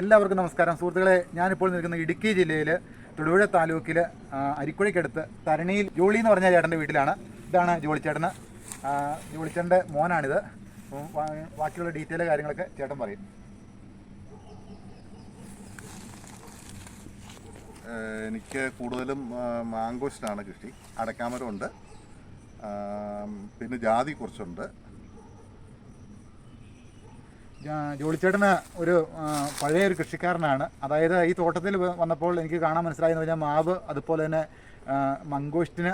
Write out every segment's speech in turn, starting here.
എല്ലാവർക്കും നമസ്കാരം. സുഹൃത്തുക്കളെ ഞാനിപ്പോൾ നിൽക്കുന്ന ഇടുക്കി ജില്ലയിൽ തൊടുപുഴ താലൂക്കിൽ അരിക്കുഴയ്ക്കടുത്ത് തരണിയിൽ ജോളി എന്ന് പറഞ്ഞ ചേട്ടന്റെ വീട്ടിലാണ്. ഇതാണ് ജോളിച്ചേട്ടന്. ജോളിച്ചേട്ടന്റെ മോനാണിത്. ബാക്കിയുള്ള ഡീറ്റെയിൽ കാര്യങ്ങളൊക്കെ ചേട്ടൻ പറയും. എനിക്ക് കൂടുതലും മാങ്കോസ്റ്റാണ് കൃഷി. അടക്കാമരമുണ്ട്. പിന്നെ ജാതി കുറച്ചുണ്ട്. ജോളിച്ചേട്ടന് ഒരു പഴയ ഒരു കൃഷിക്കാരനാണ്. അതായത് ഈ തോട്ടത്തിൽ വന്നപ്പോൾ എനിക്ക് കാണാൻ മനസ്സിലായെന്ന് പറഞ്ഞാൽ മാവ് അതുപോലെ തന്നെ മങ്കോസ്റ്റിന്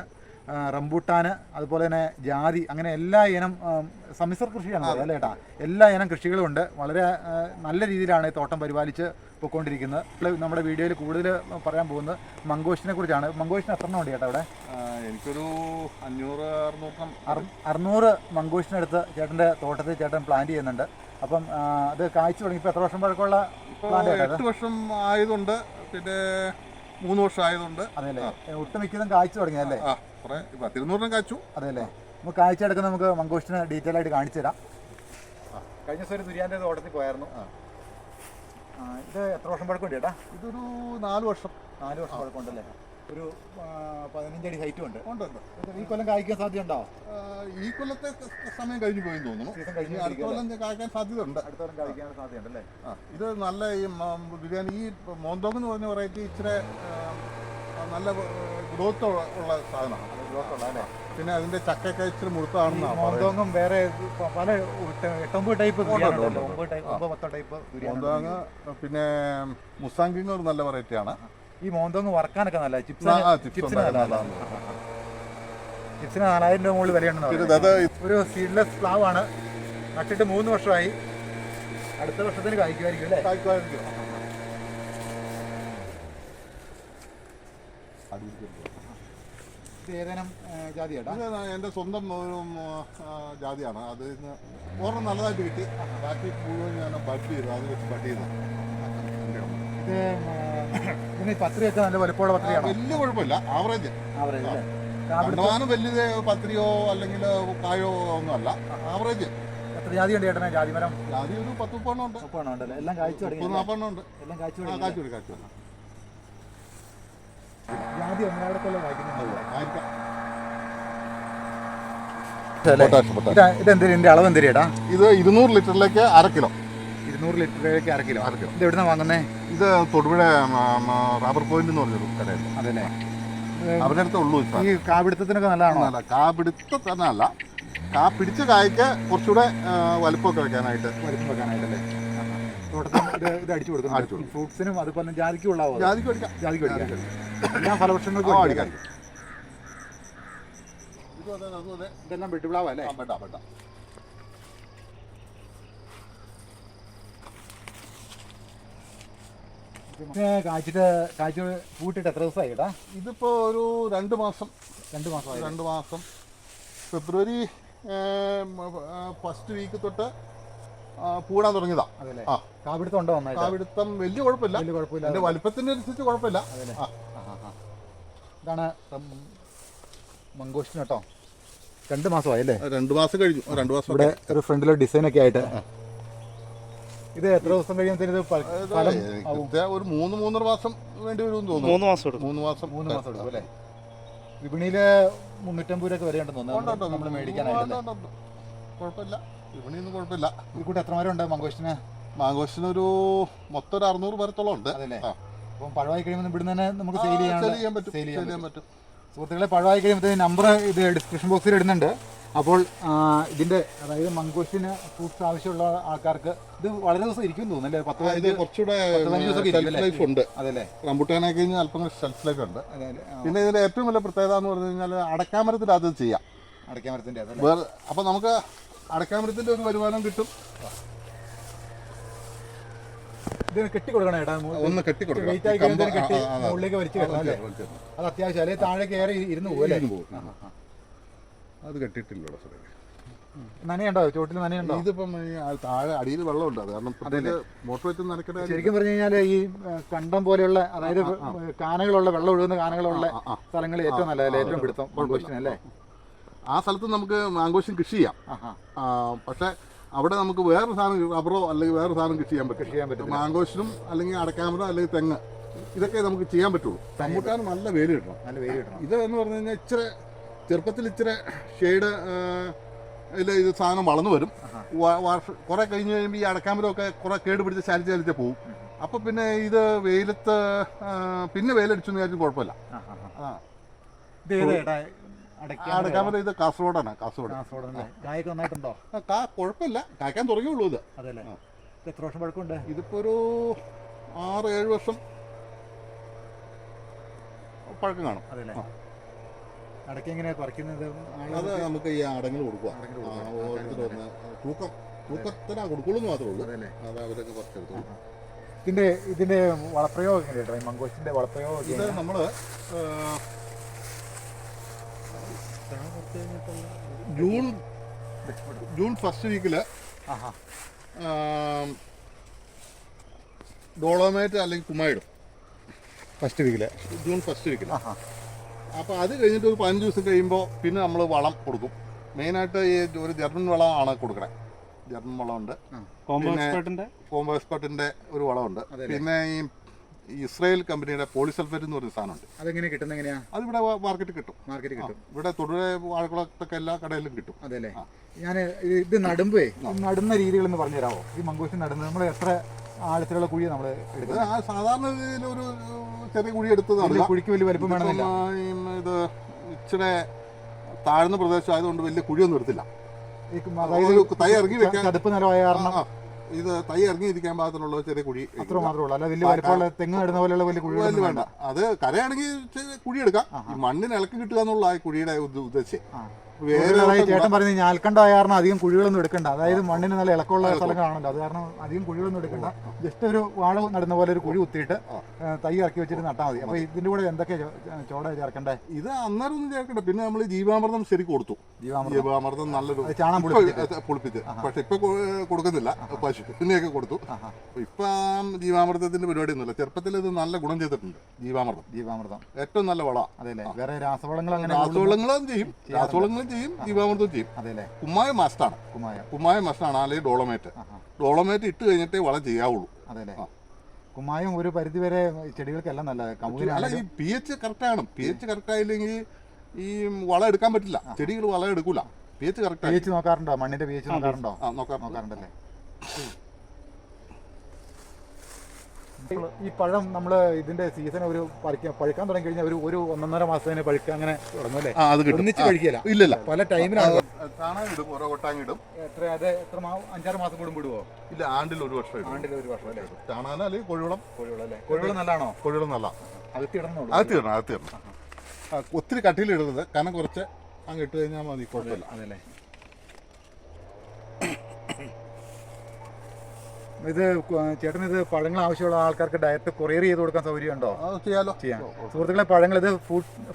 റംബൂട്ടാന് അതുപോലെ തന്നെ ജാതി അങ്ങനെ എല്ലാ ഇനം സമിശ്ര സമ്മിശ്ര കൃഷിയാണ് അല്ലേ ഏട്ടാ? എല്ലാ ഇനം കൃഷികളും ഉണ്ട് വളരെ നല്ല രീതിയിലാണ് ഈ തോട്ടം പരിപാലിച്ച് പോയിക്കൊണ്ടിരിക്കുന്നത് നമ്മുടെ വീഡിയോയിൽ കൂടുതൽ പറയാൻ പോകുന്നത് മംഗോസ്റ്റിനെ കുറിച്ചാണ്. മംഗോസ്റ്റിന് എത്ര എണ്ണം ഉണ്ട് ചേട്ടാ ആഹ് എനിക്കൊരു അഞ്ഞൂറ് അറുന്നൂറ് അറു- അറുന്നൂറ് മംഗോസ്റ്റിനടുത്ത് ചേട്ടന്റെ തോട്ടത്തിൽ ചേട്ടൻ പ്ലാന്റ് ചെയ്യുന്നുണ്ട്. അപ്പം അത് കായ്ച്ചു തുടങ്ങി. ഇപ്പോൾ എത്ര വർഷം പഴക്കമുള്ള എട്ട് വർഷം ആയതുണ്ട് പിന്നെ മൂന്ന് വർഷം ആയതുണ്ട് അതെല്ലേ ഒട്ടുമിക്കതും കാഴ്ച തുടങ്ങിയല്ലേ പത്തിരുന്നൂറിനും കാച്ചു അതെല്ലേ നമുക്ക് കാഴ്ച എടുക്കുന്ന നമുക്ക് മങ്കോഷിന് ഡീറ്റെയിൽ ആയിട്ട് കാണിച്ചു തരാം. കഴിഞ്ഞ ദിവസം ഒരു ദുരിയാന്റെ തോട്ടത്തിൽ പോയായിരുന്നു. ഇത് എത്ര വർഷം പഴക്കം ചേട്ടാ? ഇതൊരു നാല് വർഷം. നാല് വർഷം പഴക്കമുണ്ടല്ലേ? ഒരു പതിനഞ്ചടി ഹൈറ്റും ഉണ്ട്. ഉണ്ട് ഈ കൊല്ലം കായ്ക്കാൻ സാധ്യതയുണ്ടോ? ആഹ് ഈ കൊല്ലത്തെ സമയം കഴിഞ്ഞു പോയി തോന്നുന്നു. അടുത്ത കൊല്ലം കായ്ക്കാൻ സാധ്യത ഉണ്ട് അടുത്ത കൊല്ലം കായ്ക്കാൻ സാധ്യതയുണ്ടല്ലേ? ആ, ഇത് നല്ല ഈ ബിരിയാണി ഈ മോന്തോങ് എന്ന് പറഞ്ഞ വെറൈറ്റി ഇച്ചിരി നല്ല ഗ്രോത്ത് ഉള്ള സാധനമാണ്. അല്ലേ? പിന്നെ അതിന്റെ ചക്കൊക്കെ ഇച്ചിരി മുഴുത്താണെന്നാണ് മോന്തോങ്ങും വേറെ പല എട്ട്- എട്ടൊമ്പത് ടൈപ്പ് ടൈപ്പ്. മോന്തോങ് പിന്നെ മുസാങ്കിങ് ഒരു നല്ല വെറൈറ്റിയാണ് ഈ മോന്തോങ് വറക്കാനൊക്കെ നല്ല ചിപ്സ് ചിപ്സിന് നല്ല നല്ലതാണ്. ചിപ്സിന് നാലായിരം രൂപ മുകളിൽ വിലയുണ്ടെന്ന് ഒരു സീഡ്ലെസ് പ്ലാവ് ആണ്. നട്ടിട്ട് മൂന്ന് വർഷമായി. അടുത്ത വർഷത്തിന് കായ്ക്കുമായിരിക്കും അല്ലേ? കായ്ക്കുമായിരിക്കും. ഏതേനം ജാതി ചേട്ടാ എന്റെ സ്വന്തം ഒരു ജാതിയാണ്. അത് ഓർമ്മ നല്ലതായിട്ട് കിട്ടി. ബാക്കി മുഴുവൻ ഞാൻ ബഡ് ചെയ്തു. അത് വെച്ച് ബഡ് ചെയ്തു. ഇത് ഇതിന് പത്രിയൊക്കെ നല്ല വലുപ്പമുള്ള പത്രിയാണോ? വലിയ കുഴപ്പമില്ല. ആവറേജ് ആവറേജ് കണ്ടമാനം വലിയ പത്രിയോ അല്ലെങ്കിൽ കായോ ഒന്നും അല്ല. ആവറേജ് എത്ര ജാതി ഉണ്ട് ചേട്ടനെ ജാതി മരം. ജാതി ഒരു പത്ത് മുപ്പെണ്ണം ഉണ്ട്. മുപ്പെണ്ണം ഉണ്ടല്ലേ എല്ലാം കാഴ്ച തുടങ്ങി. ഉണ്ട്. എല്ലാം കായ്ച്ചു ആ തുടങ്ങി. കാച്ചു കാച്ചു ജാതി ഒന്നായിടത്തല്ലേ കായ്ക്കുന്നുണ്ടല്ലേ ആയിരിക്കാം അല്ലേ? പൊട്ടാഷ് പൊട്ടാഷ് ഇത് ഇതെന്തിരി ഇതിന്റെ അളവ് ഇത് ഇരുന്നൂറ് ലിറ്ററിലേക്ക് അര കിലോ. ഇരുന്നൂറ് ലിറ്ററിലേക്ക് അര കിലോ. അര കിലോ. ഇത് എവിടുന്ന വാങ്ങുന്നേ? ഇത് തൊടുപുഴ റബ്ബർ പോയിന്റ് എന്ന് പറഞ്ഞൊരു കടയുണ്ട്. അതല്ലേ? അവരുടെ അടുത്ത് ഉള്ളൂ ഈ കാപിടുത്തത്തിനൊക്കെ നല്ലതാണോ? അല്ല കാപിടുത്ത തന്നെ അല്ല കാ പിടിച്ച കായ്ക്ക് കുറച്ചുകൂടെ വലുപ്പമൊക്കെ വെക്കാനായിട്ട്. വലിപ്പം വെക്കാനായിട്ടല്ലേ? ഇത് അടിച്ചു കൊടുക്കും. ഫ്രൂട്ട്സിനും അതുപോലെ ജാതിക്കും ഉള്ളാവോ? ജാതിക്ക് അടിക്കാം. ജാതിക്ക് അടിക്കാം. എല്ലാ ഫലവൃക്ഷങ്ങൾക്കും അടിക്കാം. ഇതെല്ലാം വെട്ടിവിളാവല്ലേ വേണ്ട വേണ്ട പിന്നെ കായ്ച്ചിട്ട് കായ്ച്ച് പൂട്ടിട്ട് എത്ര ദിവസമായി ചേട്ടാ ഇതിപ്പോ ഒരു രണ്ട് മാസം. രണ്ട് മാസം രണ്ട് മാസം. ഫെബ്രുവരി ഫസ്റ്റ് വീക്ക് തൊട്ട് പൂടാൻ തുടങ്ങിയതാ. അതല്ലേ? ആ. കാപിടുത്തം ഉണ്ടോ കാവിടുത്തം വലിയ കുഴപ്പമില്ല. വലിയ കുഴപ്പമില്ല. അതിന്റെ വലിപ്പത്തിന്റെ അനുസരിച്ച് കുഴപ്പമില്ല. ഇതാണ് മംഗോസ്റ്റിന് കേട്ടോ. രണ്ട് മാസമായി അല്ലേ രണ്ട് മാസം കഴിഞ്ഞു. രണ്ട് മാസം ഇവിടെ ഒരു ഫ്രണ്ടിലെ ഡിസൈൻ ഒക്കെ ആയിട്ട് ഇത് എത്ര ദിവസം ഇത് പ- ഫലം ആവും? ഒരു മൂന്ന് മൂന്നര മാസം വേണ്ടി വരും തോന്നുന്നു. മൂന്ന് മാസം എടുക്കും. മൂന്ന് മാസം മൂന്ന് മാസം എടുക്കും അല്ലേ? വിപണിയിൽ മുന്നൂറ്റമ്പത് രൂപ വരെ ഉണ്ടെന്ന് ഉണ്ട്, ഉണ്ട്, തോന്നുന്നു ഉണ്ട്. നമ്മൾ മേടിക്കാനായിട്ട് ഉണ്ട്, ഉണ്ട്, ഉണ്ട്. കുഴപ്പമില്ല. കുഴപ്പമില്ല. ഇത് കൂട്ട് എത്ര മരം ഉണ്ട് മംഗോസ്റ്റിന് ഒരു മൊത്തം ഒരു അറുന്നൂറ് പേരത്തോളം ഉണ്ട്. അതല്ലേ? ആ. അപ്പം പഴമായി കഴിയുമ്പോൾ ഇവിടുന്ന് തന്നെ നമുക്ക് ആ, സെയിൽ ചെയ്യാൻ ചെയ്യാൻ പറ്റും. ചെയ്യാൻ ചെയ്യാൻ പറ്റും. സുഹൃത്തുക്കളെ പഴമായി കഴിയുമ്പോൾ നമ്പർ ഇത് ഡിസ്ക്രിപ്ഷൻ ബോക്സിൽ ഇടുന്നുണ്ട്. അപ്പോൾ ഇതിന്റെ അതായത് മംഗോസ്റ്റിന് ഫ്രൂട്ട്സ് ആവശ്യമുള്ള ആൾക്കാർക്ക് ഇത് വളരെ ദിവസം ഇരിക്കും തോന്നുന്നു അല്ലേ? പത്ത് ഇത് കുറച്ചുകൂടെ ഷെൽഫ് ലൈഫ് ഉണ്ട്. അതല്ലേ റംബുട്ടാനൊക്കെ കഴിഞ്ഞാൽ അല്പം ഷെൽഫ് ലൈഫ് ഉണ്ട്. പിന്നെ ഇതിന്റെ ഏറ്റവും വലിയ പ്രത്യേകത എന്ന് പറഞ്ഞു കഴിഞ്ഞാൽ അടക്കാമരത്തിൽ അത് ചെയ്യാം. അടക്കാമരത്തിന്റെ വേറെ അപ്പൊ നമുക്ക് അടക്കാമരത്തിന്റെ ഒരു വരുമാനം കിട്ടും. ഇതിന് കെട്ടി കൊടുക്കണം ഒന്ന് കെട്ടി കൊടുക്കണം. വെയിറ്റ് ആയി ഈ കെട്ടി ആ, ആ, ആ, മുകളിലേക്ക് വലിച്ചു ആ, കെട്ടണം അല്ലേ? വലിച്ച് കെട്ടണം. അത് അത്യാവശ്യം അല്ലെങ്കിൽ താഴേക്ക് ഏറെ ഇരുന്ന് പോകും. അത് കെട്ടിയിട്ടില്ലല്ലോ സാറേ. നനയുണ്ടോ? ചോട്ടിൽ നനയുണ്ടോ? ഇതിപ്പം ഈ ആ താഴെ അടിയിൽ വെള്ളമുണ്ട് അത് കാരണം മോട്ടർ വെച്ച് നനയ്ക്കേണ്ട ശരിക്കും പറഞ്ഞു കഴിഞ്ഞാൽ ഈ കണ്ടം പോലെയുള്ള അതായത് കാനകളുള്ള വെള്ളം ഒഴുകുന്ന കാനകളുള്ള സ്ഥലങ്ങൾ. സ്ഥലങ്ങളിൽ ഏറ്റവും നല്ലതല്ലേ? ഏറ്റവും പിടുത്തം മംഗോസ്റ്റിന് അല്ലേ ആ സ്ഥലത്ത് നമുക്ക് മാങ്കോശം കൃഷി ചെയ്യാം. പക്ഷെ ആ, പക്ഷേ അവിടെ നമുക്ക് വേറെ സാധനം റബ്ബറോ അല്ലെങ്കിൽ വേറെ സാധനം കൃഷി ചെയ്യാൻ പറ്റും കൃഷി ചെയ്യാൻ പറ്റും മാങ്കോശനും അല്ലെങ്കിൽ അടക്കാമരോ അല്ലെങ്കിൽ തെങ്ങ് ഇതൊക്കെ നമുക്ക് ചെയ്യാൻ പറ്റുള്ളൂ. റംബൂട്ടാൻ നല്ല വെയിൽ കിട്ടണം. നല്ല വെയിൽ കിട്ടണം. ഇത് എന്ന് പറഞ്ഞു കഴിഞ്ഞാൽ ഇച്ചിരി ചെറുപ്പത്തിൽ ഇച്ചിരി ഷെയ്ഡ് ഇല്ല ഇത് സാധനം വളർന്നു വരും. കുറേ കഴിഞ്ഞ് കഴിയുമ്പോൾ ഈ അടക്കാമ്പലൊക്കെ കുറെ കേട് പിടിച്ച് ചാലിച്ച് ചാലിച്ച് പോവും. അപ്പോൾ പിന്നെ ഇത് വെയിലത്ത് പിന്നെ വെയിലടിച്ചു എന്ന് വിചാരിച്ചും കുഴപ്പമില്ല. അതാണ് ഇത് കാസർഗോഡാണ് കാസർഗോഡ്. കാസർഗോഡല്ലേ കായൊക്കെ നന്നായിട്ടുണ്ടോ? കാ കുഴപ്പമില്ല. കായ്ക്കാൻ തുടങ്ങിയുള്ളൂ ഇത്. അതല്ലേ? എത്ര വർഷം പഴക്കമുണ്ട്? ഇതിപ്പോ ഒരു ആറ് ഏഴ് വർഷം പഴക്കം കാണും അതെല്ലേ ആ. എങ്ങനെ എങ്ങനെയാ പറിക്കുന്നത്? അത് നമുക്ക് ഈ അടങ്ങൾ കൊടുക്കുക വന്ന് തൂക്കം. തൂക്കത്തിനാ കൊടുക്കുള്ളൂ മാത്രമേ ഉള്ളൂ. അത് അവരൊക്കെ പറിച്ചെടുത്തോളൂ ഇതിന്റെ ഇതിന്റെ വളപ്രയോഗം എങ്ങനെയാണ് ഈ മങ്കോസിന്റെ വളപ്രയോഗം ഇത്? നമ്മൾ ജൂൺ ജൂൺ ഫസ്റ്റ് വീക്കിൽ. ഡോളോമേറ്റ് അല്ലെങ്കിൽ കുമായിടും ഫസ്റ്റ് വീക്കിൽ. ജൂൺ ഫസ്റ്റ് വീക്കിൽ. അപ്പോൾ അത് കഴിഞ്ഞിട്ട് ഒരു പതിനഞ്ച് ദിവസം കഴിയുമ്പോൾ പിന്നെ നമ്മൾ വളം കൊടുക്കും. മെയിനായിട്ട് ഈ ഒരു ജർമ്മൻ വളമാണ് കൊടുക്കണേ. ജർമ്മൻ വളമുണ്ട്. കോംബോ പിന്നെ- കോംബോ എക്സ്പെർട്ടിന്റെ ഒരു വളമുണ്ട്. പിന്നെ ഈ ഇസ്രായേൽ കമ്പനിയുടെ പോളിസൾഫേറ്റ് എന്ന് പറയുന്ന സാധനമുണ്ട്. അതെങ്ങനെ കിട്ടുന്ന എങ്ങനെയാ? അത് ഇവിടെ മാർക്കറ്റ് കിട്ടും. മാർക്കറ്റ് കിട്ടും. ഇവിടെ തൊടുപുഴ വാഴക്കുളത്തൊക്കെ എല്ലാ കടയിലും കിട്ടും. അതെ അല്ലേ ഞാൻ ഇത് നടുമ്പേ നടുന്ന രീതികളെന്ന് പറഞ്ഞു തരാമോ ഈ മങ്കോസ് നടുന്നത് നമ്മൾ എത്ര ആഴത്തിലുള്ള കുഴി നമ്മൾ എടുക്കുന്നത്. ആ സാധാരണ രീതിയിൽ ഒരു ചെറിയ കുഴി എടുത്തതാണ് കുഴിക്ക് വലിയ വലിപ്പം വേണമെന്നില്ല. ഇത് ഇച്ചിരി താഴ്ന്ന പ്രദേശം ആയതുകൊണ്ട് വലിയ കുഴിയൊന്നും എടുത്തില്ല. തൈ ഇറങ്ങി വെക്കാൻ ചതുപ്പ് നിലമായ കാരണം. ഇത് തൈ ഇറങ്ങിയിരിക്കാൻ പാകത്തിനുള്ള ചെറിയ കുഴി അത്ര മാത്രമേ ഉള്ളൂ അല്ല വലിയ വലിപ്പമുള്ള തെങ്ങ് നടുന്ന പോലെയുള്ള വലിയ കുഴി വലിയ വേണ്ട. അത് കരയാണെങ്കിൽ കുഴി എടുക്കാം. മണ്ണിന് ഇളക്കി കിട്ടുക എന്നുള്ള ആ കുഴിയുടെ ഉദ്ദ- ഉദ്ദേശം വേറെ ചേട്ടൻ പറഞ്ഞ ഞാൽക്കണ്ടായ കാരണം അധികം കുഴികളൊന്നും എടുക്കണ്ട. അതായത് മണ്ണിന് നല്ല ഇളക്കമുള്ള സ്ഥലങ്ങളാണല്ലോ അത് കാരണം അധികം കുഴികളൊന്നും എടുക്കണ്ട. ജസ്റ്റ് ഒരു വാഴ നടുന്ന പോലെ ഒരു കുഴി കുത്തിയിട്ട് തൈ ഇറക്കി വെച്ചിട്ട് നട്ടാൽ മതി. അപ്പൊ ഇതിന്റെ കൂടെ എന്തൊക്കെ ചോട ചേർക്കണ്ടേ? ഇത് അന്നേരം ഒന്നും ചേർക്കണ്ട. പിന്നെ നമ്മൾ ജീവാമൃതം ശരി കൊടുത്തു. ജീവാമൃതം. നല്ലൊരു ചാണം പൊളിപ്പിച്ച്. പക്ഷെ ഇപ്പൊ കൊടുക്കുന്നില്ല കൊടുക്കുന്നില്ല പശുവിനെയൊക്കെ കൊടുത്തു. ഇപ്പൊ ജീവാമൃതത്തിന്റെ പരിപാടി ഒന്നുമില്ല ചെറുപ്പത്തിൽ ഇത് നല്ല ഗുണം ചെയ്തിട്ടുണ്ട് ജീവാമൃതം. ജീവാമൃതം. ഏറ്റവും നല്ല വള. അതെ വേറെ രാസവളങ്ങൾ അങ്ങനെ രാസവളങ്ങളും ചെയ്യും. രാസവളങ്ങളും ചെയ്യും ജീവാമൃതവും ചെയ്യും. അതെല്ലേ കുമ്മായ മസ്റ്റാണ് കുമായ കുമ്മായ. മസ്റ്റാണ് അല്ലെങ്കിൽ ഡോളമേറ്റ്. ഡോളമേറ്റ് ഇട്ട് കഴിഞ്ഞിട്ടേ വളം ചെയ്യാവുള്ളൂ. അതെല്ലേ. കുമായം ഒരു പരിധി വരെ ചെടികൾക്കെല്ലാം നല്ലത്. അല്ല ഈ പി എച്ച് കറക്റ്റ് ആണ്. പി എച്ച് കറക്റ്റ് ആയില്ലെങ്കിൽ ഈ വളം എടുക്കാൻ പറ്റില്ല. ചെടികൾ വളം എടുക്കൂല. P H correct P H നോക്കാറുണ്ടോ? മണ്ണിന്റെ പി എച്ച് നോക്കാറുണ്ടോ? നോക്കാം നോക്കാറുണ്ടല്ലേ? ഈ പഴം നമ്മൾ ഇതിന്റെ സീസൺ ഒരു പഴുക്കാൻ തുടങ്ങി കഴിഞ്ഞാൽ ഒരു ഒരു ഒന്നൊന്നര മാസത്തിന് പഴുക്കാൻ അങ്ങനെ തുടങ്ങും അല്ലേ? അത് ഒന്നിച്ച് ആ, ഇല്ലല്ല. പല ടൈമിലാണ്. ഇടും ഓരോ കൊട്ടാങ്ങിടും. എത്ര അത് എത്ര അഞ്ചാറ് മാസം കൂടും വിടുവോ ഇല്ല ആണ്ടിൽ ഒരു വർഷം ആണ്ടിൽ ഒരു വർഷം അല്ലേ? ചാണകം അല്ലെങ്കിൽ കോഴിവളം? കോഴിവളം അല്ലേ? കോഴിവളം നല്ലതാണോ? കോഴിവളം നല്ല അകത്തി ഇടണുള്ളൂ അത് തീർണം അത് തീർണം ആ, ഒത്തിരി കട്ടിയിൽ ഇടരുത് കാരണം കുറച്ച് അങ്ങ് ഇട്ട് കഴിഞ്ഞാൽ മതി കുഴപ്പമില്ല. അതല്ലേ ഇത് ചേട്ടൻ ഇത് പഴങ്ങൾ ആവശ്യമുള്ള ആൾക്കാർക്ക് ഡയറക്റ്റ് കൊറിയർ ചെയ്ത് കൊടുക്കാൻ സൗകര്യമുണ്ടോ? അത് ചെയ്യാലോ. ചെയ്യാം. സുഹൃത്തുക്കളെ പഴങ്ങൾ ഇത്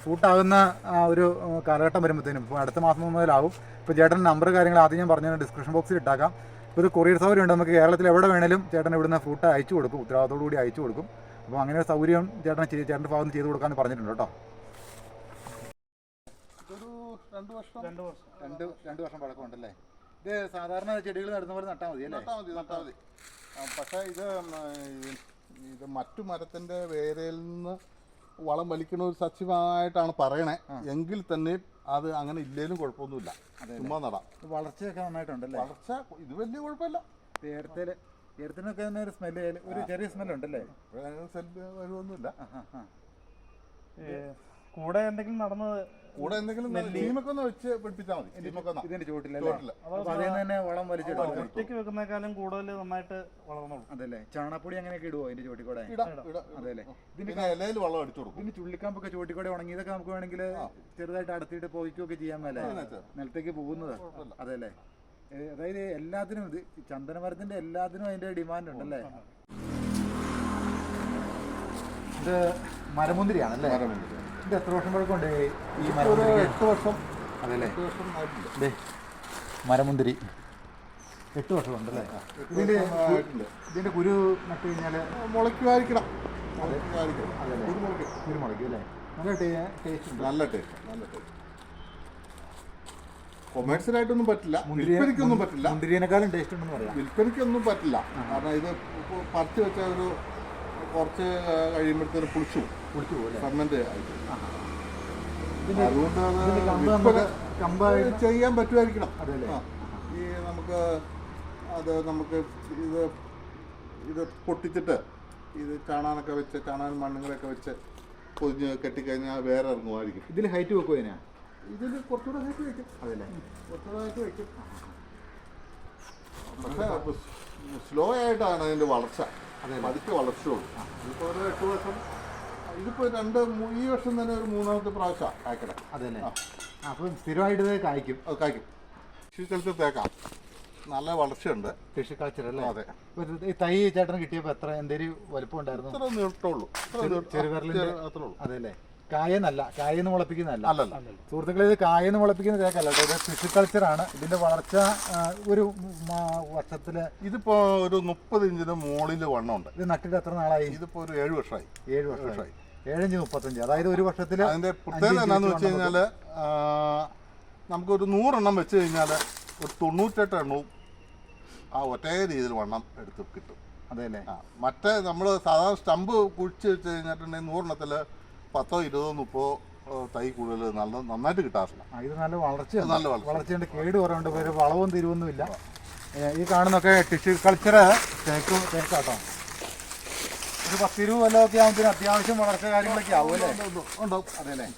ഫുഡ് ആകുന്ന ആ ഒരു കാലഘട്ടം വരുമ്പോഴത്തേനും. ഇപ്പോൾ അടുത്ത മാസം മുതലാവും. ഇപ്പോൾ ചേട്ടൻ നമ്പർ കാര്യങ്ങൾ ആദ്യം ഞാൻ പറഞ്ഞു ഡിസ്ക്രിപ്ഷൻ ബോക്സിൽ ഇട്ടാക്കാം. ഇപ്പോൾ ഇത് കൊറിയർ സൗകര്യം ഉണ്ട്. നമുക്ക് കേരളത്തിൽ എവിടെ വേണേലും ചേട്ടൻ ഇവിടുന്ന് ഫ്രൂട്ട് അയച്ചു കൊടുക്കും. ഉത്തരവാദിത്തോടു കൂടി അയച്ചു കൊടുക്കും. അപ്പോൾ അങ്ങനെ ഒരു സൗകര്യം ചേട്ടൻ ചേട്ടന്റെ ഭാഗത്ത് ചെയ്ത് കൊടുക്കാമെന്ന് പറഞ്ഞിട്ടുണ്ട് കേട്ടോ. ഒരു രണ്ട് വർഷം. രണ്ട് വർഷം. രണ്ട് രണ്ട് വർഷം പഴക്കമുണ്ടല്ലേ? ഇത് സാധാരണ ചെടികൾ നടുന്ന പോലെ നട്ടാൽ മതി അല്ലേ? നട്ടാ മതി നട്ടാൽ മതി. പക്ഷേ ഇത് ഇത് മറ്റു മരത്തിന്റെ വേരയിൽ നിന്ന് വളം വലിക്കുന്ന ഒരു സസ്യമായിട്ടാണ് പറയണേ. എങ്കിൽ തന്നെ അത് അങ്ങനെ ഇല്ലേലും കുഴപ്പമൊന്നുമില്ല. ചുമ്മാ നടാം. വളർച്ചയൊക്കെ നന്നായിട്ടുണ്ടല്ലേ? വളർച്ച ഇത് വലിയ കുഴപ്പമില്ല. ഏരത്തേൽ ഏരത്തിനൊക്കെ തന്നെ ഒരു സ്മെല്ല് ഒരു ചെറിയ സ്മെല്ലുണ്ടല്ലേ? സ്മെല്ല് വരുമൊന്നുമില്ല കൂടെ എന്തെങ്കിലും നടന്നത് കൂടെ എന്തെങ്കിലും ഒന്ന് വെച്ച് പിടിപ്പിച്ചാൽ മതി. ഇതിന്റെ തന്നെ വളം ഒറ്റയ്ക്ക് വെക്കുന്നേക്കാളും കൂടുതൽ നന്നായിട്ട് വളർന്നോളൂ. അതല്ലേ? ചാണപ്പൊടി അങ്ങനെയൊക്കെ ഇടുവോ അതിന്റെ ചോട്ടിക്കൂടെ ഇടാം. ഇതിന്റെ പിന്നെ ഇലയിൽ വെള്ളം അടിച്ചു കൊടുക്കും. ഇതിന് ചുള്ളിക്കാമ്പൊക്കെ ചോട്ടിക്കൂടെ കൂടെ ഉണങ്ങിയതൊക്കെ നമുക്ക് വേണമെങ്കിൽ ചെറുതായിട്ട് അടുത്തിട്ട് പോയിക്കുകയൊക്കെ ചെയ്യാൻ മേലെ. നിലത്തേക്ക് പോകുന്നത്. അതല്ലേ. അതായത് എല്ലാത്തിനും ഇത് ചന്ദനമരത്തിന്റെ എല്ലാത്തിനും അതിന്റെ ഡിമാൻഡ് ഉണ്ടല്ലേ. ഇത് മരമുന്തിരിയാണല്ലേ? മരമുന്തിരി. ഇത് എത്ര വർഷം പഴക്കമുണ്ട് ഈ ഒരു എട്ട് വർഷം? അതല്ലേ എട്ട് വർഷം ആയിട്ടുണ്ട്. മരമുന്തിരി. എട്ട് വർഷമുണ്ടല്ലേ? ഇതിന്റെ ആയിട്ടുണ്ട്. ഇതിന്റെ കുരു നട്ട് കഴിഞ്ഞാൽ മുളയ്ക്കുമായിരിക്കണം മുളയ്ക്കുമായിരിക്കണം അതല്ലേ ഇത് മുളയ്ക്കും. കുരു മുളയ്ക്കും അല്ലേ? നല്ല ടേസ്റ്റ് ഉണ്ട്? നല്ല ടേസ്റ്റ് നല്ല ടേസ്റ്റ് കൊമേഴ്സ്യലായിട്ടൊന്നും പറ്റില്ല. വിൽപ്പനയ്ക്കൊന്നും പറ്റില്ല. മുന്തിരിയേക്കാളും ടേസ്റ്റ് ഉണ്ടെന്ന് പറയാം. വിൽപ്പനയ്ക്കൊന്നും പറ്റില്ല. കാരണം ഇത് പറിച്ചു വെച്ചാൽ ഒരു കുറച്ച് കഴിയുമ്പോഴത്തേന് പുളിച്ചു പോലെ ഫെർമെന്റ് ചെയ്യാൻ പറ്റുമായിരിക്കണം. അതല്ലേ ഈ നമുക്ക് അത് നമുക്ക് ഇത് ഇത് പൊട്ടിച്ചിട്ട് ഇത് ചാണാനൊക്കെ വെച്ച് ചാണാൻ മണ്ണുകളൊക്കെ വെച്ച് പൊതിഞ്ഞ് കെട്ടിക്കഴിഞ്ഞാൽ വേറെ ഇറങ്ങുമായിരിക്കും. ഇതിൽ ഹൈറ്റ് വെക്കുമോ ഇതിനാ? ഇതിൽ കുറച്ചുകൂടെ ഹൈറ്റ് വെക്കും. അതല്ലേ കുറച്ചുകൂടെ ഹൈറ്റ് പക്ഷേ സ്ലോ ആയിട്ടാണ് അതിന്റെ വളർച്ച. പതുക്കെ വളർച്ചയുള്ളൂ. ഇപ്പോൾ ഒരു എട്ട് വർഷം ഇതിപ്പോൾ രണ്ട് ഈ വർഷം തന്നെ ഒരു മൂന്നാമത്തെ പ്രാവശ്യം കായ്ക്കട അതല്ലേ? ആ. അപ്പം സ്ഥിരമായിട്ട് ഇത് കായ്ക്കും. അത് കായ്ക്കും. കൃഷി തേക്കാം. നല്ല വളർച്ചയുണ്ട്. കൃഷി കൾച്ചർ അല്ലേ? അതെ. ഈ തൈ ചേട്ടന് കിട്ടിയപ്പോൾ എത്ര എന്തേലും വലുപ്പം ഉണ്ടായിരുന്നു? നീട്ടുള്ളൂ അത്രേ ഉള്ളൂ. അതെല്ലേ? കായെന്നല്ല കായെന്ന് മുളപ്പിക്കുന്നതല്ല. അല്ലല്ല. സുഹൃത്തുക്കളെ ഇത് കായെന്ന് മുളപ്പിക്കുന്ന തേക്കല്ല ഇത് കൃഷി കൾച്ചറാണ് ഇതിന്റെ വളർച്ച ഒരു വർഷത്തിൽ ഇതിപ്പോ ഒരു മുപ്പത് ഇഞ്ചിന് മുകളിൽ വണ്ണമുണ്ട്. ഇത് നട്ടിട്ട് എത്ര നാളായി? ഇതിപ്പോ ഒരു ഏഴ് വർഷമായി ഏഴ് വർഷമായി ഏഴഞ്ച് മുപ്പത്തഞ്ച്. അതായത് ഒരു വർഷത്തിൽ അതിന്റെ പ്രത്യേകത എന്നാന്ന് വെച്ച് കഴിഞ്ഞാൽ നമുക്കൊരു നൂറെണ്ണം വെച്ച് കഴിഞ്ഞാൽ ഒരു തൊണ്ണൂറ്റെട്ട് എണ്ണവും ആ ഒറ്റേ രീതിയിൽ വണ്ണം എടുത്ത് കിട്ടും. അതെല്ലേ ആ മറ്റേ നമ്മൾ സാധാരണ സ്റ്റമ്പ് കുഴിച്ച് വെച്ച് കഴിഞ്ഞിട്ടുണ്ടെങ്കിൽ നൂറെണ്ണത്തിൽ പത്തോ ഇരുപതോ മുപ്പതോ തൈ കൂടുതൽ നല്ല നന്നായിട്ട് കിട്ടാറില്ല. ഇത് നല്ല വളർച്ച നല്ല വളർച്ച. വളർച്ചയുണ്ട്. കേട് കുറവുണ്ട്. വളവും തിരുവൊന്നും ഇല്ല ഈ കാണുന്നൊക്കെ ടിഷ്യൂ കൾച്ചർ തേക്കും തേക്കാട്ടോ. ഒരു പത്തിരുപത് കൊല്ലമൊക്കെ ആകുമ്പോൾ അത്യാവശ്യം വളർച്ച കാര്യങ്ങളൊക്കെ ആവുമല്ലേ ഉണ്ടാവും ഉണ്ടാവും അതെല്ലേ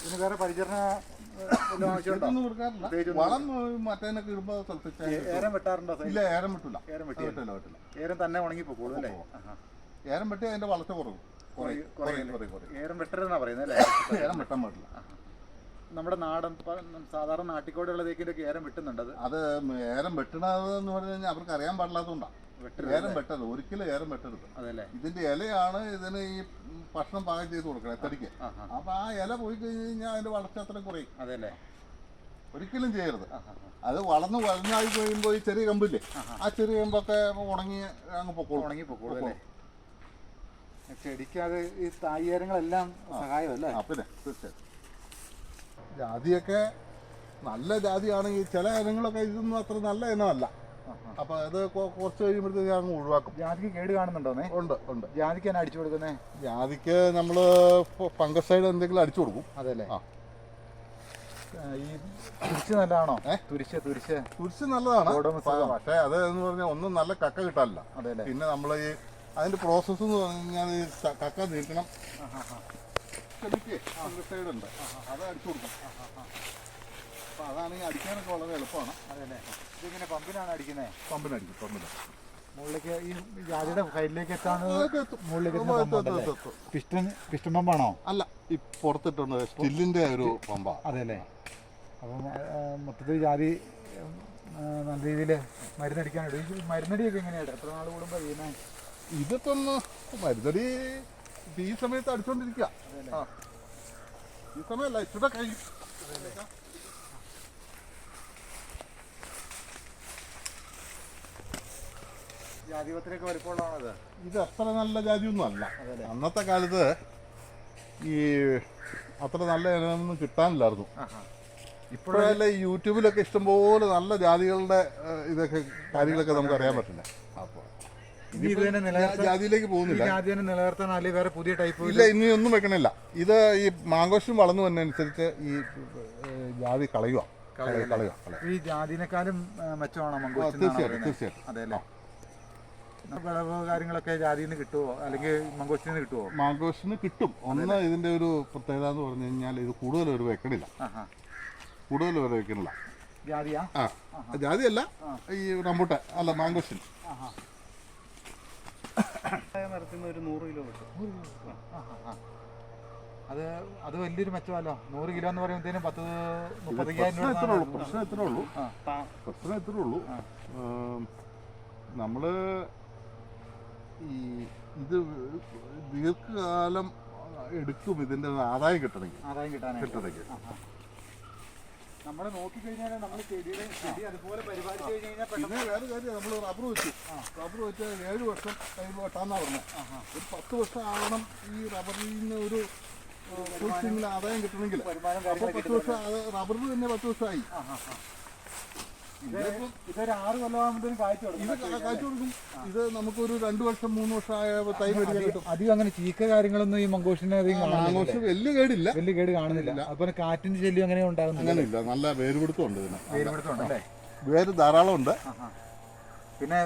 ഇതിന് വേറെ പരിചരണ വളം മറ്റേനൊക്കെ ഏരം വെട്ടാറുണ്ടോ? ഇല്ല ഏരം വിട്ടില്ല. ഏരം വെട്ടി. വിട്ടില്ല വിട്ടില്ല. ഏരം തന്നെ ഉണങ്ങി അല്ലേ? ഏരം വെട്ടി അതിന്റെ വളർച്ച കുറവും ഏരം വെട്ടരുതെന്നാ പറയുന്നത് അല്ലേ? ഏരം വെട്ടാൻ പാടില്ല. നമ്മുടെ നാടൻ സാധാരണ നാട്ടിക്കോടുള്ള തേക്കിന്റെ ഒക്കെ ഏരം വെട്ടുന്നുണ്ട് അത് അത് ഏരം വെട്ടണത് എന്ന് പറഞ്ഞു കഴിഞ്ഞാൽ അവർക്ക് അറിയാൻ പാടില്ലാത്തതുകൊണ്ടാണ് ഏരം വെട്ടരുത്. ഒരിക്കലും ഏലം വെട്ടരുത്. ഇതിന്റെ ഇലയാണ് ഇതിന് ഈ ഭക്ഷണം പാകം ചെയ്ത് കൊടുക്കണം എത്തടിക്ക്. അപ്പൊ ആ ഇല പോയി കഴിഞ്ഞു കഴിഞ്ഞാൽ അതിന്റെ വളർച്ച അത്ര കുറയും. അതല്ലേ? ഒരിക്കലും ചെയ്യരുത്. അത് വളർന്ന് വളഞ്ഞായി കഴിയുമ്പോൾ ഈ ചെറിയ കമ്പില്ലേ ആ ചെറിയ കമ്പൊക്കെ ഉണങ്ങി അങ്ങ് പൊക്കോളും. ഉണങ്ങി പൊക്കോളും അല്ലേ? ചെടിക്ക് അത് ഈ തായ്യേരങ്ങളെല്ലാം സഹായമല്ലേ? പിന്നെ തീർച്ചയായും ജാതിയൊക്കെ നല്ല ജാതിയാണെങ്കിൽ ചില ഇനങ്ങളൊക്കെ ഇതൊന്നും അത്ര നല്ല ഇനമല്ല. അപ്പൊ അത് കുറച്ച് കഴിയുമ്പോഴത്തേക്ക് അങ്ങ് ഒഴിവാക്കും. ജാതിക്ക് കേട് കാണുന്നുണ്ടോന്നേ? ഉണ്ട് ഉണ്ട്. ജാതിക്ക് തന്നെ അടിച്ചു കൊടുക്കുന്നേ? ജാതിക്ക് നമ്മൾ ഫംഗസൈഡ് എന്തെങ്കിലും അടിച്ചു കൊടുക്കും. അതല്ലേ? ഈ തുരിച്ച് നല്ലതാണോ? നല്ലതാണ്. പക്ഷേ അത് എന്ന് പറഞ്ഞാൽ ഒന്നും നല്ല കക്ക കിട്ടാനില്ല. പിന്നെ നമ്മൾ ഈ അതിന്റെ പ്രോസസ്സ് എന്ന് പറഞ്ഞാൽ കക്ക ഫംഗസൈഡ് ഉണ്ട്. അത് അടിച്ചു കൊടുക്കും. അപ്പൊ അതാണെങ്കിൽ അടിക്കാനൊക്കെ വളരെ എളുപ്പമാണ്. അതെല്ലേ ഇതിങ്ങനെ പമ്പിനാണ് അടിക്കുന്നത് പമ്പിനടിക്കും പമ്പിന്. മുകളിലേക്ക് ഈ ജാതിയുടെ കയ്യിലേക്ക് എത്താന്ന് അതൊക്കെ എത്തും. മുകളിലേക്ക്. പിസ്റ്റൺ പിസ്റ്റൺ പമ്പാണോ? അല്ല ഈ പുറത്തിട്ടുണ്ട്. സ്റ്റില്ലിന്റെ ഒരു പമ്പാ. അതെല്ലേ അപ്പം മൊത്തത്തിൽ ജാതി നല്ല രീതിയിൽ മരുന്നടിക്കാനുണ്ട് ഈ മരുന്നടിയൊക്കെ എങ്ങനെയാണ്? എത്ര നാൾ കൂടുമ്പോൾ ചെയ്യുന്നത് ഇതിപ്പം മരുന്നടി ഈ സമയത്ത് അടിച്ചോണ്ടിരിക്കുക ആ. ഈ സമയമല്ല ഇച്ചിരി കഴിയും. ജാതിപത്രിയൊക്കെ വലിപ്പമുള്ളതാണത്. ഇത് അത്ര നല്ല ജാതിയൊന്നും അല്ല. അതെല്ലേ? അന്നത്തെ കാലത്ത് ഈ അത്ര നല്ല ഇനമൊന്നും കിട്ടാനില്ലായിരുന്നു. ഇപ്പോഴല്ലേ യൂട്യൂബിലൊക്കെ ഇഷ്ടംപോലെ നല്ല ജാതികളുടെ ഇതൊക്കെ കാര്യങ്ങളൊക്കെ നമുക്ക് അറിയാൻ പറ്റില്ല. അപ്പോൾ ജാതിയിലേക്ക് പോകുന്നില്ല. ജാതി തന്നെ നിലനിർത്താൻ അല്ലെങ്കിൽ വേറെ പുതിയ ടൈപ്പ് ഇല്ല ഇനി ഒന്നും വെക്കണില്ല. ഇത് ഈ മാങ്കോശം വളർന്നു വന്നതനുസരിച്ച് ഈ ജാതി കളയുക ഈ ജാതിനേക്കാളും മെച്ചമാണോ തീർച്ചയായിട്ടും തീർച്ചയായിട്ടും. വിളവ് കാര്യങ്ങളൊക്കെ ജാതിയിൽ നിന്ന് കിട്ടുമോ അല്ലെങ്കിൽ മംഗോസ്റ്റിൽ നിന്ന് കിട്ടുമോ മാങ്കോഷിന് കിട്ടും. ഒന്ന് ഇതിന്റെ ഒരു പ്രത്യേകത എന്ന് പറഞ്ഞു കഴിഞ്ഞാൽ ഇത് കൂടുതൽ ഒരു വെക്കണില്ല ആഹാ. കൂടുതൽ ഒരു വെക്കണില്ല ജാതിയാ? ആ. ജാതിയല്ല ഈ റംബൂട്ടാൻ അല്ല മാങ്കോഷിൻ ആഹാ. മരത്തിൽ ഒരു നൂറ് കിലോ കിട്ടും. ആഹാ. അത് അത് വലിയൊരു മെച്ചമല്ലോ? നൂറ് കിലോ എന്ന് പറയുമ്പോഴത്തേനും പത്ത് മുപ്പത്തയ്യായിരം പ്രശ്നം ഇത്രേ ഉള്ളൂ രൂപ പ്രശ്നം ഇത്രേ ഉള്ളൂ. ആ. താ- പ്രശ്നം ഇത്രേ ഉള്ളൂ. നമ്മൾ ഈ ഇത് ദീർഘകാലം എടുക്കും ഇതിന്റെ ആദായം കിട്ടണമെങ്കിൽ. ആദായം കിട്ടാനായിട്ട്. കിട്ടണമെങ്കിൽ. നമ്മൾ നോക്കിക്കഴിഞ്ഞാൽ നമ്മൾ ചെടിയുടെ ചെടി അതുപോലെ പരിപാലിച്ച് കഴിഞ്ഞ് കഴിഞ്ഞാൽ പിന്നെ വേറെ കാര്യം നമ്മൾ റബ്ബർ വെച്ചു. റബ്ബർ വെച്ച് ഏഴ് വർഷം കഴിയുമ്പോൾ വെട്ടാന്നാ പറഞ്ഞത് ഒരു പത്ത് വർഷം ആവണം ഈ റബ്ബറിൽ നിന്ന് ഒരു ആദായം കിട്ടണമെങ്കിൽ. അപ്പോൾ പത്ത് വർഷം റബ്ബറിന് തന്നെ പത്ത് വർഷമായി. ഇതൊരു ആറ് കൊല്ലമാകുമ്പോഴത്തേനും കാഴ്ച ഇത് കാഴ്ച കൊടുക്കും. ഇത് നമുക്കൊരു രണ്ടു വർഷം മൂന്ന് വർഷം ആയ തൈ മേടിക്കാൻ കിട്ടും. അധികം അങ്ങനെ ചീക്ക കാര്യങ്ങളൊന്നും ഈ മങ്കോഷിനെ അധികം വലിയ കേടില്ല. വലിയ കേട് കാണുന്നില്ല. അതുപോലെ കാറ്റിന്റെ ശല്യം അങ്ങനെ ഉണ്ടാകുന്നില്ല. നല്ല വേരുപിടുത്തം ഉണ്ട് ഇതിന്. വേരുപിടുത്തമുണ്ടല്ലേ വേര് ധാരാളം ഉണ്ട്. പിന്നെ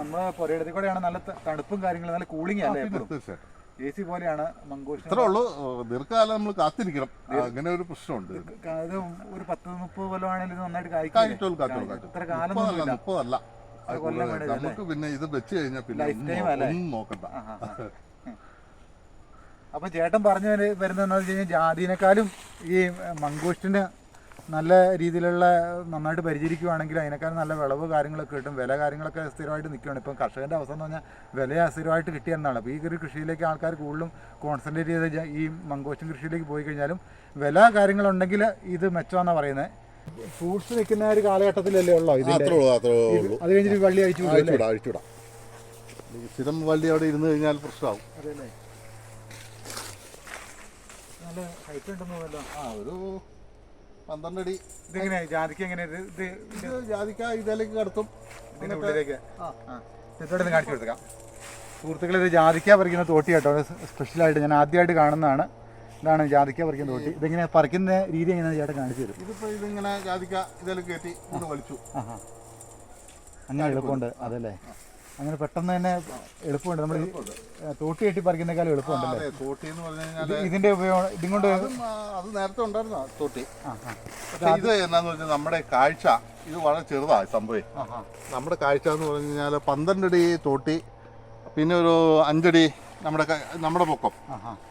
നമ്മൾ പുരയിടത്തിൽ കൂടെയാണ് നല്ല തണുപ്പും കാര്യങ്ങളും നല്ല കൂളിംഗ് അല്ലേ തീർച്ചയായിട്ടും. എ സി പോലെയാണ് മംഗോഷ് ഇത്രേ ഉള്ളൂ. ദീർഘകാലം നമ്മൾ കാത്തിരിക്കണം. അങ്ങനെ ഒരു പ്രശ്നമുണ്ട്. ഇത് ഒരു പത്ത് മുപ്പത് കൊല്ലമാണെങ്കിലും ഇത് നന്നായിട്ട് കായ്ക്കും ഇത്ര കാലം മുപ്പതല്ല. നമുക്ക് പിന്നെ ഇത് വെച്ച് കഴിഞ്ഞാൽ പിന്നെ ഒന്നും നോക്കണ്ട. അപ്പൊ ചേട്ടൻ പറഞ്ഞു വരുന്ന വെച്ച് കഴിഞ്ഞാൽ ജാതിനേക്കാളും ഈ മംഗോസ്റ്റിന് നല്ല രീതിയിലുള്ള നന്നായിട്ട് പരിചരിക്കുകയാണെങ്കിൽ അതിനേക്കാൾ നല്ല വിളവ് കാര്യങ്ങളൊക്കെ കിട്ടും. വില കാര്യങ്ങളൊക്കെ സ്ഥിരമായിട്ട് നിൽക്കുകയാണ്. ഇപ്പം കർഷകന്റെ അവസ്ഥ എന്ന് പറഞ്ഞാൽ വില സ്ഥിരമായിട്ട് കിട്ടിയെന്നാണ് അപ്പോൾ ഈ ഒരു കൃഷിയിലേക്ക് ആൾക്കാർ കൂടുതലും കോൺസെൻട്രേറ്റ് ചെയ്ത് ഈ മങ്കോച്ചും കൃഷിയിലേക്ക് പോയി കഴിഞ്ഞാലും വില കാര്യങ്ങളുണ്ടെങ്കിൽ ഇത് മെച്ചമാണെന്നാണ് പറയുന്നത് ഫ്രൂട്ട്സ് നിൽക്കുന്ന ഒരു കാലഘട്ടത്തിലല്ലേ ഉള്ളോ ഇത് അത് കഴിഞ്ഞിട്ട് വള്ളി അഴിച്ചു? അഴിച്ചുവിടാം സ്ഥിരം വള്ളി അവിടെ ഇരുന്ന് കഴിഞ്ഞാൽ പ്രശ്നമാവും. നല്ല ഹൈറ്റ് ഉണ്ടെന്ന് തോന്നുന്നല്ലോ ആ ഒരു പന്ത്രണ്ട് അടി ഇതെങ്ങനെയാ ജാതിക്ക എങ്ങനെ ഇത്? ജാതിക്ക ഇതിലേക്ക് കടത്തും. ഇതിന്റെ ഉള്ളിലേക്ക്. കാണിച്ചു കൊടുത്തേക്കാം സുഹൃത്തുക്കളെ ഇത് ജാതിക്ക പറിക്കുന്ന തോട്ടി കേട്ടോ. സ്പെഷ്യലായിട്ട് ഞാൻ ആദ്യമായിട്ട് കാണുന്നതാണ്. ഇതാണ് ജാതിക്ക പറിക്കുന്ന തോട്ടി. ഇതിങ്ങനെ പറിക്കുന്ന രീതി എങ്ങനെയാണ് ചേട്ടൻ കാണിച്ചു തരും. ഇതിപ്പോ ഇതിങ്ങനെ ജാതിക്ക ഇതിലേക്ക് കയറ്റി വലിച്ചു. അങ്ങനെ എളുപ്പമുണ്ട്. അതല്ലേ? അങ്ങനെ പെട്ടെന്ന് തന്നെ എളുപ്പമുണ്ട്. നമ്മൾ തോട്ടി കെട്ടി പറിക്കുന്നേക്കാളും എളുപ്പമുണ്ടല്ലേ? അതെ തോട്ടി എന്ന് പറഞ്ഞു കഴിഞ്ഞാൽ ഇതിന്റെ ഉപയോഗം ഇതും കൊണ്ട് അതും അത് നേരത്തെ ഉണ്ടായിരുന്നു തോട്ടി? ഇത് എന്നാന്ന് വെച്ചാൽ നമ്മുടെ കാഴ്ച ഇത് വളരെ ചെറുതാണ് സംഭവം. നമ്മുടെ കാഴ്ച എന്ന് പറഞ്ഞു കഴിഞ്ഞാൽ അടി തോട്ടി പിന്നെ ഒരു അഞ്ചടി നമ്മുടെ നമ്മുടെ പൊക്കം.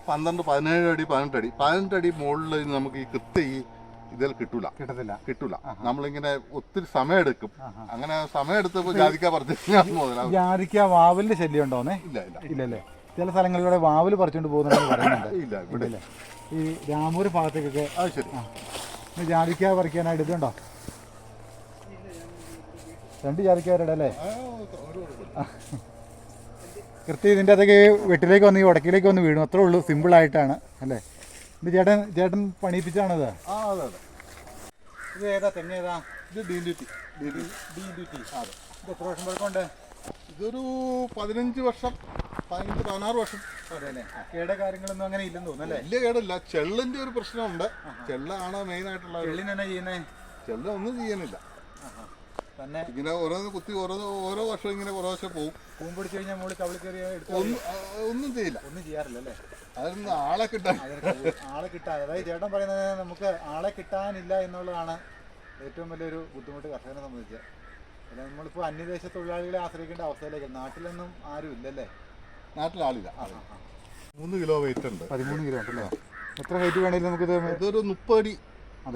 പന്ത്രണ്ട് പതിനേഴ് അടി പതിനെട്ടടി അടി മുകളിൽ നമുക്ക് ഈ കൃത്യ ഈ ഇതിൽ കിട്ടൂല. കിട്ടത്തില്ല. കിട്ടൂല. നമ്മളിങ്ങനെ ഒത്തിരി സമയമെടുക്കും. എടുക്കും അങ്ങനെ സമയമെടുത്തപ്പോ ജാതിക്ക പറിച്ചു ജാതിക്ക വാവലിന്റെ ശല്യം ഉണ്ടോന്നേ ഇല്ല ഇല്ല. ഇല്ലല്ലേ. ചില സ്ഥലങ്ങളിലൂടെ വാവൽ പറിച്ചുകൊണ്ട് പോകുന്നുണ്ടെന്ന് പറയുന്നുണ്ട്. ഇല്ല ഇവിടെ. ഈ രാമൂര് ഭാഗത്തേക്കൊക്കെ അത് ശരി. ജാതിക്ക പറിക്കാനായിട്ട് ഇതുണ്ടോ? രണ്ട് ജാതിക്കാരുടെ അല്ലേ? കൃത്യം ഇതിന്റെ അതൊക്കെ വെട്ടിലേക്ക് വന്ന് ഈ ഉടക്കിലേക്ക് വന്ന് വീഴും അത്രേ ഉള്ളൂ സിമ്പിളായിട്ടാണ് അല്ലേ? ഇത് ചേട്ടൻ ചേട്ടൻ പണിയിപ്പിച്ചാണത്? ആ അതെ അതെ. ഇത് ഏതാ തെങ്ങ് ഏതാ ഇത് D D T D D D D T അതെ. ഇത് എത്ര വർഷം പഴക്കമുണ്ട്? ഇതൊരു പതിനഞ്ച് വർഷം പതിനഞ്ച് പതിനാറ് വർഷം. അതെ അല്ലേ? കേട കാര്യങ്ങളൊന്നും അങ്ങനെ ഇല്ലെന്ന് തോന്നുന്നു അല്ലേ? വലിയ കേടില്ല. ചെള്ളിന്റെ ഒരു പ്രശ്നമുണ്ട്. ചെള്ളാണ് മെയിൻ ആയിട്ടുള്ള ചെള്ളിനെന്നാ ചെയ്യുന്നേ? ചെള്ള ഒന്നും ചെയ്യുന്നില്ല തന്നെ? ഇങ്ങനെ ഓരോന്ന് കുത്തി ഓരോ ഓരോ വർഷം ഇങ്ങനെ കുറേ വർഷം പോകും പൂമ്പ് പിടിച്ച് കഴിഞ്ഞാൽ മുകളിൽ കവിളി കയറി ഒന്നും ഒന്നും ചെയ്യില്ല. ഒന്നും ചെയ്യാറില്ല അല്ലേ? അതിന് ആളെ കിട്ടാൻ ആളെ കിട്ടാൻ അതായത് ചേട്ടൻ പറയുന്നത് നമുക്ക് ആളെ കിട്ടാനില്ല എന്നുള്ളതാണ് ഏറ്റവും വലിയൊരു ബുദ്ധിമുട്ട് കർഷകനെ സംബന്ധിച്ച്. അല്ല നമ്മളിപ്പോൾ അന്യദേശ തൊഴിലാളികളെ ആശ്രയിക്കേണ്ട അവസ്ഥയിലേക്ക് നാട്ടിലൊന്നും ആരും ഇല്ലല്ലേ? നാട്ടിൽ ആളില്ല. മൂന്ന് കിലോ വെയിറ്റ് ഉണ്ട്. പതിമൂന്ന് കിലോ ഉണ്ടല്ലേ? എത്ര വെയിറ്റ് വേണമെങ്കിലും നമുക്കിത് ഇതൊരു മുപ്പടി.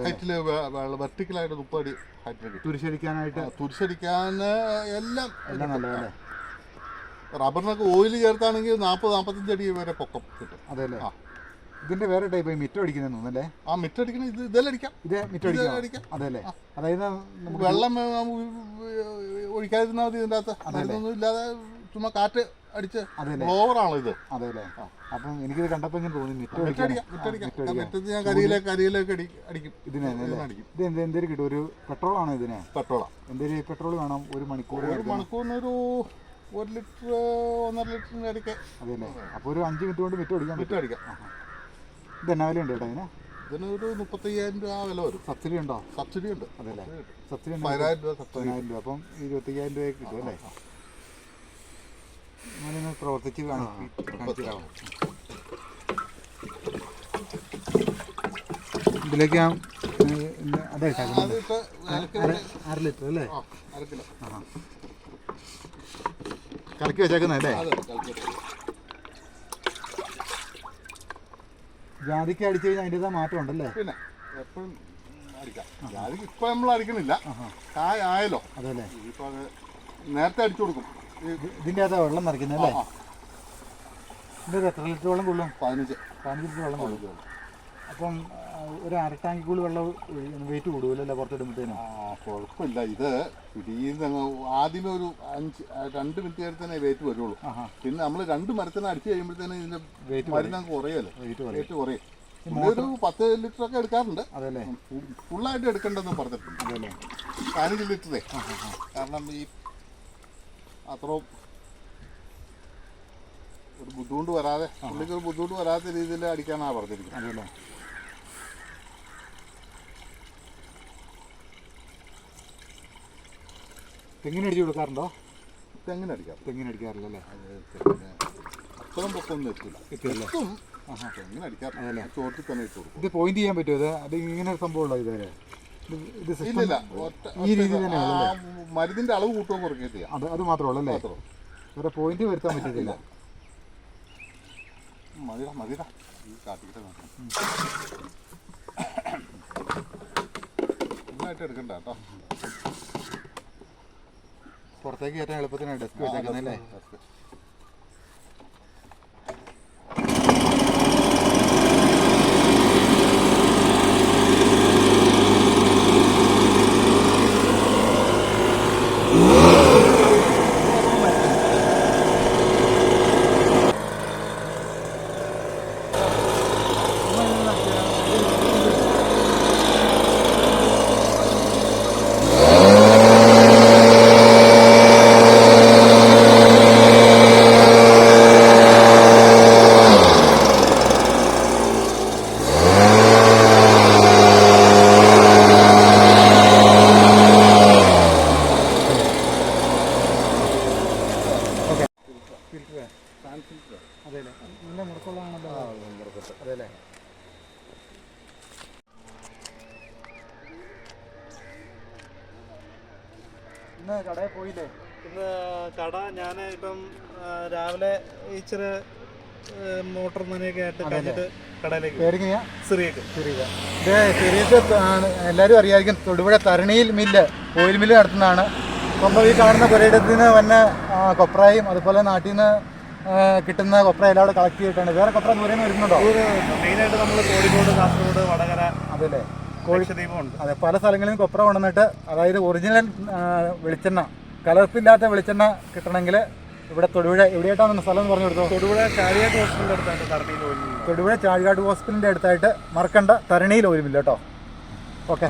ഹൈറ്റിൽ വെർട്ടിക്കലായിട്ട് മുപ്പടി ഹൈറ്റിൽ തുരിശടിക്കാനായിട്ട് തുരിശടിക്കാൻ എല്ലാം എല്ലാം നല്ലതല്ലേ? റബ്ബറിനൊക്കെ ഓയിൽ ചേർത്താണെങ്കിൽ നാൽപ്പത് നാൽപ്പത്തഞ്ച് അടി വരെ പൊക്കം കിട്ടും. അതെ അല്ലേ ആ. ഇതിന്റെ വേറെ ടൈപ്പ് മിറ്റം അടിക്കുന്നതെന്ന് തോന്നല്ലേ ആ മിറ്റടിക്കണ ഇത് ഇതെല്ലാം ഇത് മിറ്റം അടിക്കാം. അടിക്കാം. അതെ അല്ലേ അതായത് നമുക്ക് വെള്ളം ഒഴിക്കാതിരുന്നാൽ മതി ഇതിന്റെ അകത്ത്. മരുന്നൊന്നും ഇല്ലാതെ ചുമ്മാ കാറ്റ് അടിച്ച്? ബ്ലോവറാണോ ഇത് അതെ അല്ലേ അപ്പം എനിക്കിത് കണ്ടപ്പോൾ ഇങ്ങനെ തോന്നി മിറ്റം അടിക്കാം മിറ്റത്ത് ഞാൻ കരിയിലേക്ക് കരിയിലേക്ക് അടി അടിക്കും. ഇതിനെ അടിക്കും. ഇത് എന്ത് എന്തേലും കിട്ടും? ഒരു പെട്രോളാണോ ഇതിന്? പെട്രോളാ. എന്തേലും പെട്രോൾ വേണം? ഒരു മണിക്കൂർ ഒരു മണിക്കൂറിന് ഒരു ലിറ്റർ ഒന്നര ലിറ്ററിന്റെ ഇടയ്ക്ക് അതെ അല്ലേ അപ്പോൾ ഒരു അഞ്ച് മിനിറ്റ് കൊണ്ട് വിറ്റ് അടിക്കാം വിറ്റ് അടിക്കാം ഇത് എന്നാ വില ഉണ്ട് കേട്ടോ ഇതിന്? ഇതിനൊരു മുപ്പത്തയ്യായിരം രൂപ വില വരും. സബ്സിഡി ഉണ്ടോ? സബ്സിഡി ഉണ്ട്. അതെ അല്ലേ സബ്സിഡി ഉണ്ട് പതിനായിരം രൂപ പതിനായിരം രൂപ. അപ്പം ഇരുപത്തയ്യായിരം രൂപയൊക്കെ കിട്ടും അല്ലേ? ഞാനൊന്ന് പ്രവർത്തിച്ച് കാണിച്ചു കാണിച്ചിടാം ഇതിലേക്ക് ഞാൻ അതെ അര ലിറ്റർ അല്ലേ അര ലിറ്റർ അല്ലേ? ആ വെച്ചേക്കുന്നതല്ലേ അതെ ജാതിക്ക് ജാതിക്ക അടിച്ചു കഴിഞ്ഞാൽ അതിന്റെതാ മാറ്റം ഉണ്ടല്ലേ? പിന്നെ എപ്പോഴും അടിക്കാം. ജാതി ഇപ്പം നമ്മൾ അടിക്കണില്ല കായ ആയല്ലോ. അതല്ലേ. ഇപ്പം അത് നേരത്തെ അടിച്ചു കൊടുക്കും. ഇതിന്റെ അകത്താ വെള്ളം ആ, ഇതിന്റെ എത്ര ലിറ്റർ വെള്ളം കൊള്ളും? പതിനഞ്ച്. പതിനഞ്ച് ലിറ്റർ വെള്ളം കൊള്ളും. അപ്പം ഒരു അര ടാങ്കിൽ കൂടി വെള്ളം വെയിറ്റ് കൂടുമല്ലോ പുറത്തിടുമ്പോഴത്തേനും ആ കുഴപ്പമില്ല ഇത് പിടിയുന്ന ആദ്യമേ ഒരു അഞ്ച് രണ്ട് മിനിറ്റ് നേരത്തേനെ വെയിറ്റ് വരുള്ളൂ. പിന്നെ നമ്മൾ രണ്ട് മരത്തിനെ അടിച്ചു കഴിയുമ്പോഴത്തേനും ഇതിന്റെ വെയിറ്റ് മരുന്ന് കുറയല്ലോ വെയിറ്റ് കുറയും. ഒരു പത്ത് ലിറ്റർ ഒക്കെ എടുക്കാറുണ്ട്. അതല്ലേ? ഫുള്ളായിട്ട് എടുക്കേണ്ടെന്ന് പറഞ്ഞിട്ടുണ്ട്. അതല്ലേ? പതിനഞ്ച് ലിറ്ററേ കാരണം ഈ അത്രയും ഒരു ബുദ്ധിമുട്ട് വരാതെ പുള്ളിക്ക് ഒരു ബുദ്ധിമുട്ട് വരാത്ത രീതിയിൽ അടിക്കാനാണ് പറഞ്ഞിരിക്കുന്നത്. അതല്ലേ? തെങ്ങിന് അടിച്ചു കൊടുക്കാറുണ്ടോ? തെങ്ങിന് അടിക്കാം. തെങ്ങിന് അടിക്കാറില്ല അല്ലേ? അത്രയും പൊക്കൊന്നും എത്തില്ല. എത്തിയല്ലേ. എത്തും തെങ്ങിന് അടിക്കാം. ചോട്ടിൽ തന്നെ ഇട്ട് കൊടുക്കും. ഇത് പോയിന്റ് ചെയ്യാൻ പറ്റുമോ ഇത്? അത് ഇങ്ങനെ സംഭവമുള്ള ഇതുവരെ? ഈ രീതി തന്നെ മരുന്നിന്റെ അളവ് കൂട്ടുകയും കുറയ്ക്കുകയും ചെയ്യാം. അത് അത് മാത്രമേ ഉള്ളൂ അല്ലേ? വേറെ പോയിന്റ് വരുത്താൻ പറ്റത്തില്ല. മതിടാ മതിടാ. ഈ കാട്ടിക്കിട്ട് നോക്കാം. നന്നായിട്ട് എടുക്കണ്ട കേട്ടോ. പുറത്തേക്ക് കയറ്റാൻ എളുപ്പത്തിനാണ്. ഡെസ്ക് വെച്ചേക്കുന്നല്ലേ അതെല്ലേ നല്ല മുടക്കമുള്ളതാണല്ലോ അതെല്ലേ ഇന്ന് കടയിൽ പോയില്ലേ? ഇന്ന് കട ഞാൻ ഇപ്പം രാവിലെ ഇച്ചിരി മോട്ടർ നനയൊക്കെ ആയിട്ട് കഴിഞ്ഞിട്ട് കടയിലേക്ക് സിറിയക്ക്. എല്ലാവരും അറിയായിരിക്കും തൊടുപുഴ തരണിയിൽ മില്ല് ഓയിൽ മില്ല് നടത്തുന്നതാണ്. അപ്പം ഈ കാണുന്ന പുരയിടത്തിന് വന്ന കൊപ്രായും അതുപോലെ നാട്ടിൽ നിന്ന് കിട്ടുന്ന കൊപ്ര എല്ലാം കൂടെ കളക്ട് ചെയ്തിട്ടാണ്. വേറെ കൊപ്ര ദൂരെ നിന്ന് വരുന്നുണ്ടോ? മെയിനായിട്ട് നമ്മൾ കോഴിക്കോട് കാസർഗോഡ് വടകര. അതല്ലേ ലക്ഷദ്വീപം ഉണ്ട് അതെ പല സ്ഥലങ്ങളിലും കൊപ്ര കൊണ്ടുവന്നിട്ട് അതായത് ഒറിജിനൽ വെളിച്ചെണ്ണ കലർപ്പില്ലാത്ത വെളിച്ചെണ്ണ കിട്ടണമെങ്കിൽ ഇവിടെ തൊടുപുഴ എവിടെയായിട്ടാണ് സ്ഥലം എന്ന് പറഞ്ഞു കൊടുത്തോ? തൊടുപുഴ ചാഴികാട് ഹോസ്പിറ്റലിന്റെ അടുത്തായിട്ട് തൊടുപുഴ ചാഴികാട് ഹോസ്പിറ്റലിന്റെ അടുത്തായിട്ട് മറക്കണ്ട തരണിയിൽ ഒരു കേട്ടോ. ഓക്കെ.